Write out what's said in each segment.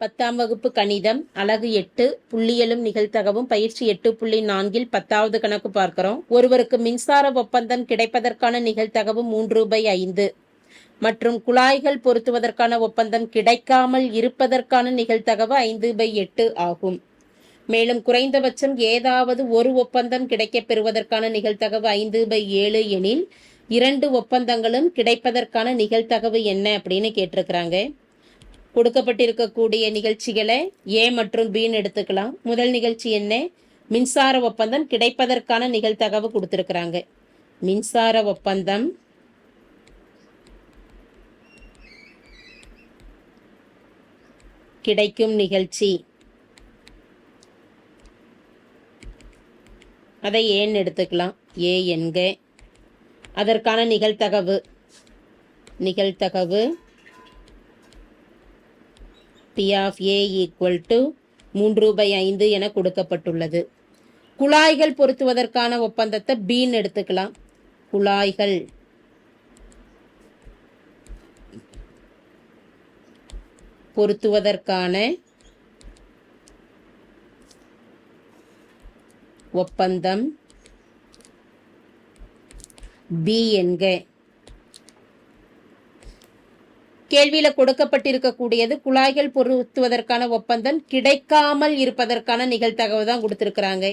பத்தாம் வகுப்பு கணிதம் அலகு எட்டு புள்ளியலும் நிகழ்த்தகவும் பயிற்சி எட்டு புள்ளி நான்கில் பத்தாவது கணக்கு பார்க்கிறோம். ஒருவருக்கு மின்சார ஒப்பந்தம் கிடைப்பதற்கான நிகழ்த்தகவு மூன்று பை ஐந்து. மற்றும் குழாய்கள் பொருத்துவதற்கான ஒப்பந்தம் கிடைக்காமல் இருப்பதற்கான நிகழ்த்தகவு ஐந்து பை எட்டு ஆகும். மேலும் குறைந்தபட்சம் ஏதாவது ஒரு ஒப்பந்தம் கிடைக்கப் பெறுவதற்கான நிகழ்த்தகவு ஐந்து பை ஏழு எனில் இரண்டு ஒப்பந்தங்களும் கிடைப்பதற்கான நிகழ்த்தகவு என்ன அப்படின்னு கேட்டிருக்கிறாங்க. கொடுக்கப்பட்டிருக்கக்கூடிய நிகழ்ச்சிகளை ஏ மற்றும் பின்னு எடுத்துக்கலாம். முதல் நிகழ்ச்சி என்ன? மின்சார ஒப்பந்தம் கிடைப்பதற்கான நிகழ்த்தகவு கொடுத்துருக்குறாங்க. மின்சார ஒப்பந்தம் கிடைக்கும் நிகழ்ச்சி. அதை ஏன்னு எடுத்துக்கலாம். ஏ என்க. அதற்கான நிகழ்த்தகவு நிகழ்த்தகவு P of A equal to மூன்று பை ஐந்து என கொடுக்கப்பட்டுள்ளது. குழாய்கள் பொருத்துவதற்கான ஒப்பந்தத்தை பீன் எடுத்துக்கலாம். குழாய்கள். பொருத்துவதற்கான ஒப்பந்தம் பி என்க. கேள்வியில கொடுக்கப்பட்டிருக்கக்கூடியது குழாய்கள் பொருத்துவதற்கான ஒப்பந்தம் கிடைக்காமல் இருப்பதற்கான நிகழ்த்தகவு தான் கொடுத்துருக்குறாங்க.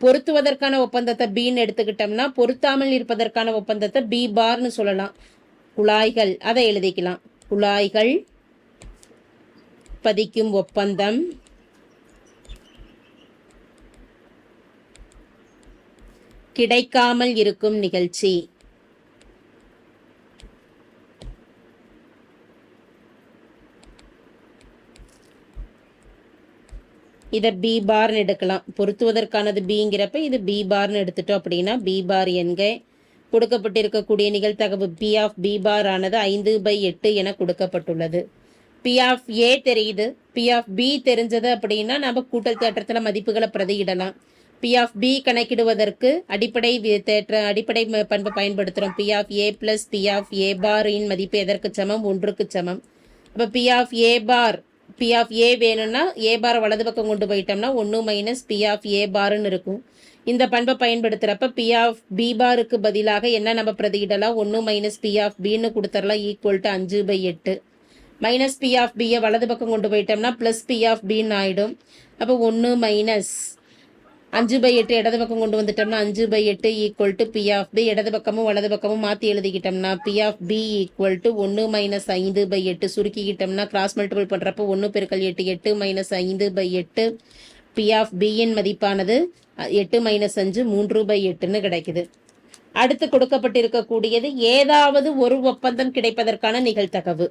பொருத்துவதற்கான ஒப்பந்தத்தை பின்னு எடுத்துக்கிட்டோம்னா பொருத்தாமல் இருப்பதற்கான ஒப்பந்தத்தை பி பார்னு சொல்லலாம். குழாய்கள் அதை எழுதிக்கலாம். குழாய்கள் பதிக்கும் ஒப்பந்தம். கிடைக்காமல் இருக்கும் நிகழ்ச்சி. இதை பி பார்னு எடுக்கலாம். பொருத்துவதற்கானது பிங்கிறப்ப இது பி பார்னு எடுத்துட்டோம் அப்படின்னா பி பார் என்க கொடுக்கப்பட்டிருக்கக்கூடிய நிகழ்த்தகவு பி ஆஃப் பி பார் ஆனது ஐந்து பை எட்டு என கொடுக்கப்பட்டுள்ளது. பி ஆஃப் ஏ தெரியுது. பி ஆஃப் பி தெரிஞ்சது அப்படின்னா நம்ம கூட்டல் தேற்றத்தில் மதிப்புகளை பிரதியிடலாம். பி ஆஃப் பி கணக்கிடுவதற்கு அடிப்படை தேற்ற அடிப்படை ம- பண்பு பயன்படுத்துகிறோம் P of A plus P of A பாரின் மதிப்பு எதற்கு சமம்? ஒன்றுக்கு சமம். அப்போ P of A bar P of A வேணும்னா ஏ பார் வலது பக்கம் கொண்டு போயிட்டோம்னா ஒன்று மைனஸ் பி ஆஃப் ஏ பார்னு இருக்கும். இந்த பண்பை பயன்படுத்துகிறப்ப பி ஆஃப் பி பாருக்கு பதிலாக என்ன நம்ம பிரதியிடலாம்? ஒன்று மைனஸ் பி ஆஃப் பின்னு கொடுத்துடலாம் ஈக்குவல் டு அஞ்சு பை எட்டு. மைனஸ் பி ஆஃப் பியை வலது பக்கம் கொண்டு போயிட்டோம்னா ப்ளஸ் பி ஆஃப் பின்னு ஆகிடும் அப்போ ஒன்று மைனஸ் அஞ்சு பை எட்டு இடது பக்கம் கொண்டு வந்துட்டோம்னா அஞ்சு பை எட்டு equal to P of B இடது பக்கமும் வலது பக்கமும் மாற்றி எழுதிக்கிட்டோம்னா P of B equal to ஒன்று மைனஸ் ஐந்து பை எட்டு சுருக்கிக்கிட்டோம்னா கிராஸ் மல்டிபிள் பண்ணுறப்போ ஒன்று பெருக்கல் எட்டு எட்டு மைனஸ் ஐந்து பை எட்டு. பி ஆஃப் பியின் மதிப்பானது எட்டு மைனஸ் அஞ்சு மூன்று பை எட்டுன்னு கிடைக்குது. அடுத்து கொடுக்கப்பட்டிருக்கக்கூடியது ஏதாவது ஒரு ஒப்பந்தம் கிடைப்பதற்கான நிகழ்த்தகவு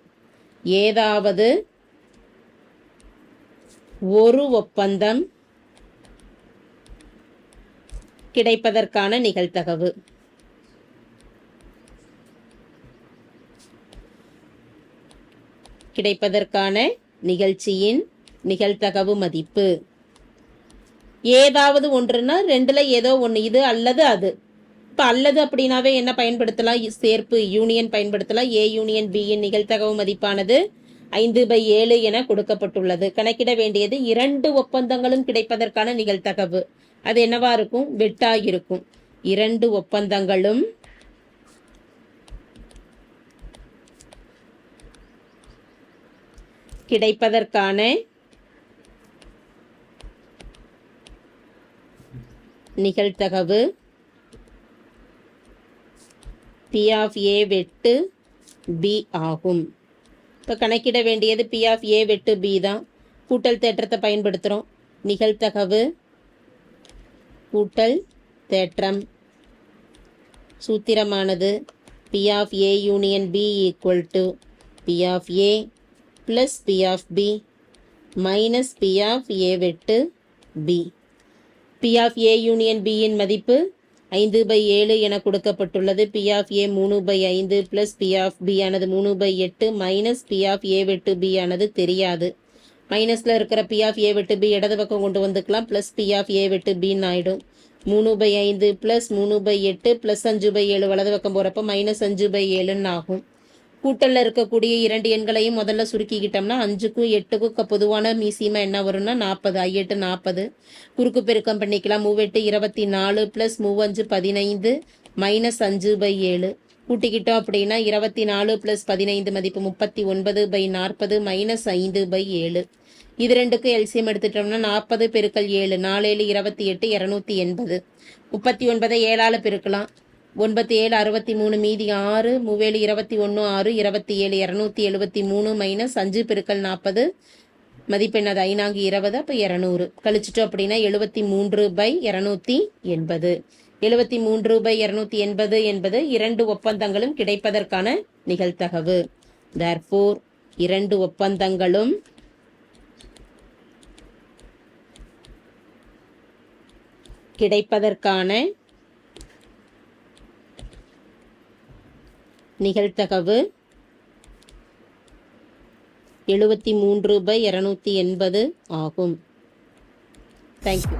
ஏதாவது ஒரு ஒப்பந்தம் கிடைப்பதற்கான நிகழ்தகவு. கிடைப்பதற்கான நிகழ்ச்சியின் நிகழ்தகவு மதிப்பு. ஏதாவது ஒன்றுனா ரெண்டுல ஏதோ ஒன்று இது அல்லது அது. இப்போ அல்லது அப்படின்னாவே என்ன பயன்படுத்தலாம்? சேர்ப்பு யூனியன் பயன்படுத்தலாம். ஏ யூனியன் பியின் நிகழ்தகவு மதிப்பானது ஐந்து பை ஏழு என கொடுக்கப்பட்டுள்ளது. கணக்கிட வேண்டியது இரண்டு ஒப்பந்தங்களும் கிடைப்பதற்கான நிகழ்தகவு. அது என்னவா இருக்கும்? வெட்டாக இருக்கும். இரண்டு ஒப்பந்தங்களும் கிடைப்பதற்கான நிகழ்தகவு பி ஆஃப் ஏ வெட்டு பி ஆகும். இப்போ கணக்கிட வேண்டியது பி ஆஃப் ஏ வெட்டு பி தான். கூட்டல் தேற்றத்தை பயன்படுத்துகிறோம் நிகழ்தகவு கூட்டல் தேற்றம். சூத்திரமானது P of A union B equal to P of A plus P of B minus P of A வெட்டு B P of A union பியின் மதிப்பு ஐந்து பை ஏழு என கொடுக்கப்பட்டுள்ளது. பி ஆஃப் ஏ மூணு பை ஐந்து ப்ளஸ் பி ஆஃப் பி ஆனது மூணு பை எட்டு மைனஸ் பி ஆஃப் ஏ வெட்டு பி ஆனது தெரியாது. மைனஸில் இருக்கிற பி ஆஃப் ஏ விட்டு பி இடது பக்கம் கொண்டு வந்துக்கலாம். ப்ளஸ் பி ஆஃப் ஏ விட்டு பின்னு ஆகிடும் மூணு பை ஐந்து ப்ளஸ் மூணு பை எட்டு ப்ளஸ் அஞ்சு பை ஏழு வலது பக்கம் போகிறப்ப மைனஸ் அஞ்சு பை ஏழுன்னு ஆகும். கூட்டலில் இருக்கக்கூடிய இரண்டு எண்களையும் முதல்ல சுருக்கிக்கிட்டோம்னா அஞ்சுக்கும் எட்டுக்கும் பொதுவான மீசியமா என்ன வரும்னா நாற்பது. ஐயெட்டு நாற்பது. குறுக்கு பெருக்கம் பண்ணிக்கலாம். மூவெட்டு இருபத்தி நாலு ப்ளஸ் மூவஞ்சு பதினைந்து மைனஸ் அஞ்சு பை ஏழு. கூட்டிக்கிட்டோம் அப்படின்னா இருபத்தி நாலு ப்ளஸ் பதினைந்து மதிப்பு முப்பத்தி ஒன்பது பை நாற்பது மைனஸ் ஐந்து பை ஏழு. இது ரெண்டுக்கும் எல்சியம் எடுத்துட்டோம்னா நாற்பது பெருக்கல் ஏழு நாலேழு இருபத்தி எட்டு இரநூத்தி எண்பது. முப்பத்தி ஒன்பதை ஏழால் பெருக்கலாம். ஒன்பத்தி ஏழு அறுபத்தி மூணு மீதி ஆறு மூவேழு இருபத்தி ஒன்று ஆறு இருபத்தி ஏழு இரநூத்தி எழுபத்தி மூணு மைனஸ் அஞ்சு பெருக்கல் நாற்பது. மதிப்பெண்ணது ஐநாங்கு இருபது அப்போ இரநூறு. கழிச்சிட்டோம் அப்படின்னா எழுபத்தி மூன்று பை இரநூத்தி எண்பது. எழுபத்தி மூன்று பை இரநூத்தி எண்பது என்பது இரண்டு ஒப்பந்தங்களும் கிடைப்பதற்கான நிகழ்த்தகவு தேர்ஃபோர் இரண்டு ஒப்பந்தங்களும் கிடைப்பதற்கான நிகழ்தகவு எழுபத்தி மூன்று பை இரநூத்தி எண்பது ஆகும். தேங்க்யூ